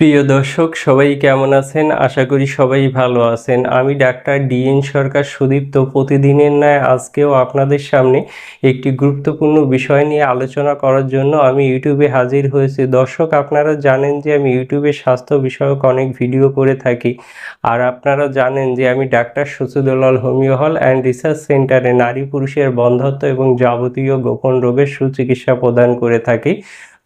প্রিয় দর্শক, সবাই কেমন আছেন? আশা করি সবাই ভালো আছেন। আমি ডাক্তার ডিএন সরকার সুদীপ্ত প্রতিদিনের ন্যায় আজকেও আপনাদের সামনে একটি গুরুত্বপূর্ণ বিষয় নিয়ে আলোচনা করার জন্য আমি ইউটিউবে হাজির হয়েছি। দর্শক, আপনারা জানেন যে আমি ইউটিউবে স্বাস্থ্য বিষয়ক অনেক ভিডিও করে থাকি। আর আপনারা জানেন যে আমি doctor Suchidulal homeo hall and research সেন্টারে নারী পুরুষের বন্ধত্ব এবং যাবতীয় গোপন রোগের সুচিকিৎসা প্রদান করে থাকি।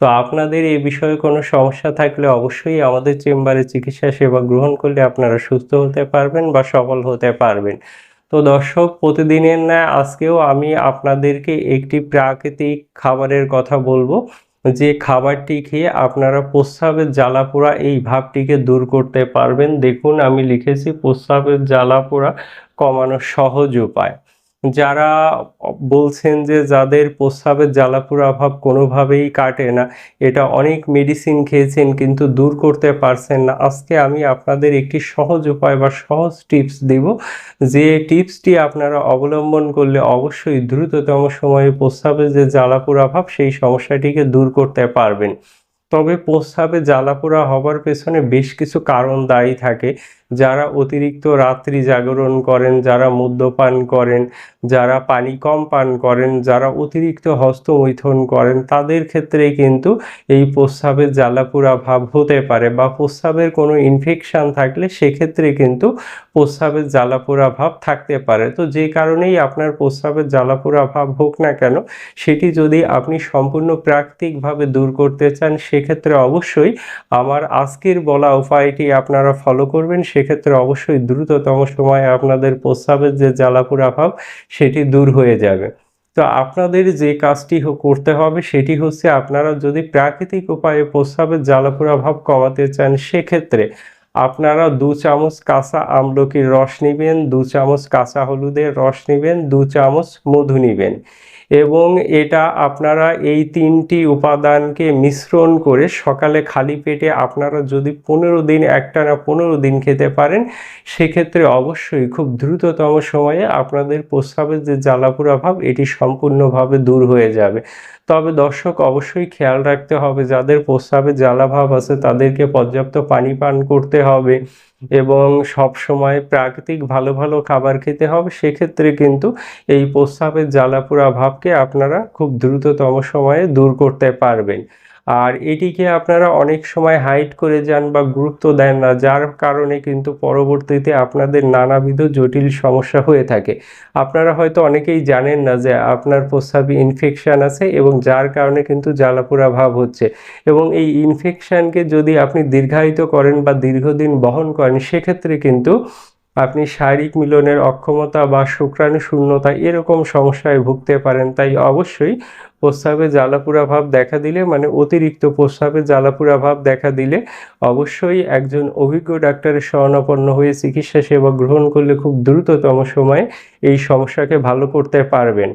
তো আপনাদের এই বিষয়ে কোনো সমস্যা থাকলে অবশ্যই আমাদের চেম্বারে চিকিৎসা সেবা গ্রহণ করলে আপনারা সুস্থ হতে পারবেন বা সফল হতে পারবেন। তো দর্শক, প্রতিদিনের ন্যায় আজকেও আমি আপনাদেরকে একটি প্রাকৃতিক খাবারের কথা বলব। যে খাবারটি খেয়ে আপনারা প্রস্রাবের জ্বালাপোড়া এই ভাবটিকে দূর করতে পারবেন। দেখুন, আমি লিখেছি প্রস্রাবের জ্বালাপোড়া কমানোর সহজ উপায়। যারা বলছেন যে যাদের প্রস্রাবের জ্বালাপুর অভাব কোনোভাবেই কাটে না, এটা অনেক মেডিসিন খেয়েছেন কিন্তু দূর করতে পারছেন না। আজকে আমি আপনাদের একটি সহজ উপায় বা সহজ টিপস দিব। যে টিপসটি আপনারা অবলম্বন করলে অবশ্যই দ্রুততম সময়ে প্রস্রাবের যে জ্বালাপুর অভাব, সেই সমস্যাটিকে দূর করতে পারবেন। তবে প্রস্রাবে জ্বালাপোড়া হবার পেছনে বেশ কিছু কারণ দায়ী থাকে। যারা অতিরিক্ত রাত্রি জাগরণ করেন, যারা মদ্যপান করেন, যারা পানি কম পান করেন, যারা অতিরিক্ত হস্তমৈথন করেন, তাদের ক্ষেত্রে কিন্তু এই প্রস্রাবের জ্বালাপোড়া ভাব হতে পারে বা প্রস্রাবের কোনো ইনফেকশান থাকলে সেক্ষেত্রে কিন্তু প্রস্রাবের জ্বালাপোড়া ভাব থাকতে পারে। তো যে কারণেই আপনার প্রস্রাবের জ্বালাপোড়া ভাব হোক না কেন, সেটি যদি আপনি সম্পূর্ণ প্রাকৃতিকভাবে দূর করতে চান, সেক্ষেত্রে অবশ্যই আমার আজকের বলা উপায়টি আপনারা ফলো করবেন সেক্ষেত্রে অবশ্যই দ্রুততম সময়ে আপনাদের প্রস্রাবের যে জ্বালাপোড়া ভাব সেটি দূর হয়ে যাবে। তো আপনাদের যে কাজটি করতে হবে সেটি হচ্ছে আপনারা যদি প্রাকৃতিক উপায়ে প্রস্রাবের জ্বালাপোড়া ভাব কমাতে চান, সেক্ষেত্রে আপনারা দু চামচ কাঁচা আমলকির রস নেবেন, দু চামচ কাঁচা হলুদের রস নেবেন, দু চামচ মধু নেবেন। এবং এটা আপনারা এই তিনটি উপাদানকে মিশ্রণ করে সকালে খালি পেটে আপনারা যদি পনেরো দিন একটা না পনেরো দিন খেতে পারেন, সেক্ষেত্রে অবশ্যই খুব দ্রুততম সময়ে আপনাদের প্রস্রাবের যে জ্বালাপুরা ভাব, এটি সম্পূর্ণভাবে দূর হয়ে যাবে। তবে দর্শক, অবশ্যই খেয়াল রাখতে হবে, যাদের প্রস্রাবে জ্বালাভাব আছে তাদেরকে পর্যাপ্ত পানি পান করতে হবে। এবং সব সময় প্রাকৃতিক ভালো ভালো খাবার খেতে হবে, সেক্ষেত্রে কিন্তু এই প্রস্রাবের জ্বালাপুরা ভাবকে আপনারা খুব দ্রুততম সময়ে দূর করতে পারবেন। আর এটিকে আপনারা অনেক সময় হাইড করে যান বা গুরুত্ব দেন না, যার কারণে কিন্তু পরবর্তীতে আপনাদের নানাবিধ জটিল সমস্যা হয়ে থাকে। আপনারা হয়তো অনেকেই জানেন না যে আপনার প্রস্রাবে ইনফেকশান আছে এবং যার কারণে কিন্তু জ্বালাপোড়া ভাব হচ্ছে। এবং এই ইনফেকশানকে যদি আপনি দীর্ঘায়িত করেন বা দীর্ঘদিন বহন করেন, সেক্ষেত্রে কিন্তু আপনি শারীরিক মিলনের অক্ষমতা বা শুক্রাণু শূন্যতা এরকম সমস্যায় ভুগতে পারেন, তাই অবশ্যই প্রস্রাবে জ্বালাপুরা ভাব দেখা দিলে মানে অতিরিক্ত প্রস্রাবে জ্বালাপুরা ভাব দেখা দিলে অবশ্যই একজন অভিজ্ঞ ডাক্তারের শরণাপন্ন হয়ে চিকিৎসা সেবা গ্রহণ করলে খুব দ্রুততম সময়ে এই সমস্যাকে ভালো করতে পারবেন।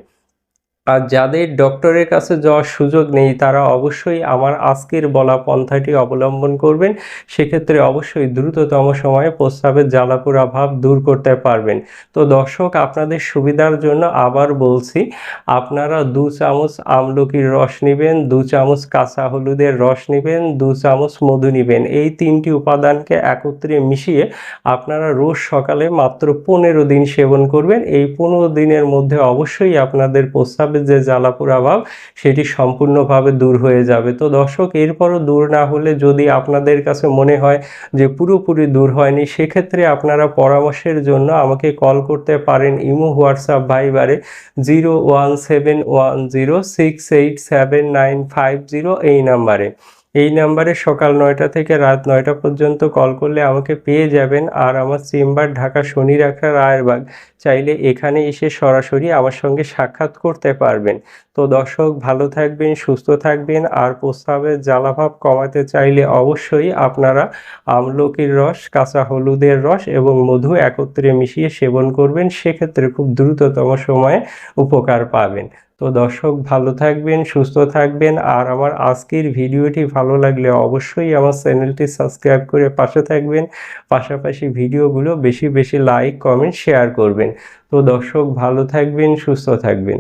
আর যাদের ডক্টরের কাছে যাওয়ার সুযোগ নেই, তারা অবশ্যই আমার আজকের বলা পন্থাটি অবলম্বন করবেন। সেক্ষেত্রে অবশ্যই দ্রুততম সময়ে প্রস্রাবের জ্বালাপুর অভাব দূর করতে পারবেন। তো দর্শক, আপনাদের সুবিধার জন্য আবার বলছি, আপনারা দু চামচ আমলকির রস নেবেন, দু চামচ কাঁচা হলুদের রস নেবেন, দু চামচ মধু নেবেন। এই তিনটি উপাদানকে একত্রে মিশিয়ে আপনারা রোজ সকালে মাত্র পনেরো দিন সেবন করবেন। এই পনেরো দিনের মধ্যে অবশ্যই আপনাদের প্রস্রাব যে জ্বালাপুর ভাব সেটি সম্পূর্ণভাবে দূর হয়ে যাবে। তো দর্শক, এরপরও দূর না হলে যদি আপনাদের কাছে মনে হয় যে পুরোপুরি দূর হয়নি, সেক্ষেত্রে আপনারা পরামর্শের জন্য আমাকে কল করতে পারেন imo, WhatsApp, ভাইবারে zero one seven one zero six eight seven nine five zero এই নাম্বারে। এই নাম্বারে সকাল নয়টা থেকে রাত নয়টা পর্যন্ত কল করলে আমাকে পেয়ে যাবেন আর আমার চেম্বার ঢাকা শনি রাখা রায়েরবাগ। চাইলে এখানে এসে সরাসরি আমার সঙ্গে সাক্ষাৎ করতে পারবেন। তো দর্শক, ভালো থাকবেন, সুস্থ থাকবেন আর প্রস্তাবের জ্বালাভাব কমাতে চাইলে অবশ্যই আপনারা আমলকির রস, কাঁচা হলুদের রস এবং মধু একত্রে মিশিয়ে সেবন করবেন। সেক্ষেত্রে খুব দ্রুততম সময়ে উপকার পাবেন। তো দর্শক, ভালো থাকবেন, সুস্থ থাকবেন। আর আমার আজকের ভিডিওটি ভালো লাগলে অবশ্যই আমার চ্যানেলটি সাবস্ক্রাইব করে পাশে থাকবেন। পাশাপাশি ভিডিওগুলো বেশি বেশি লাইক, কমেন্ট, শেয়ার করবেন। তো দর্শক, ভালো থাকবেন, সুস্থ থাকবেন।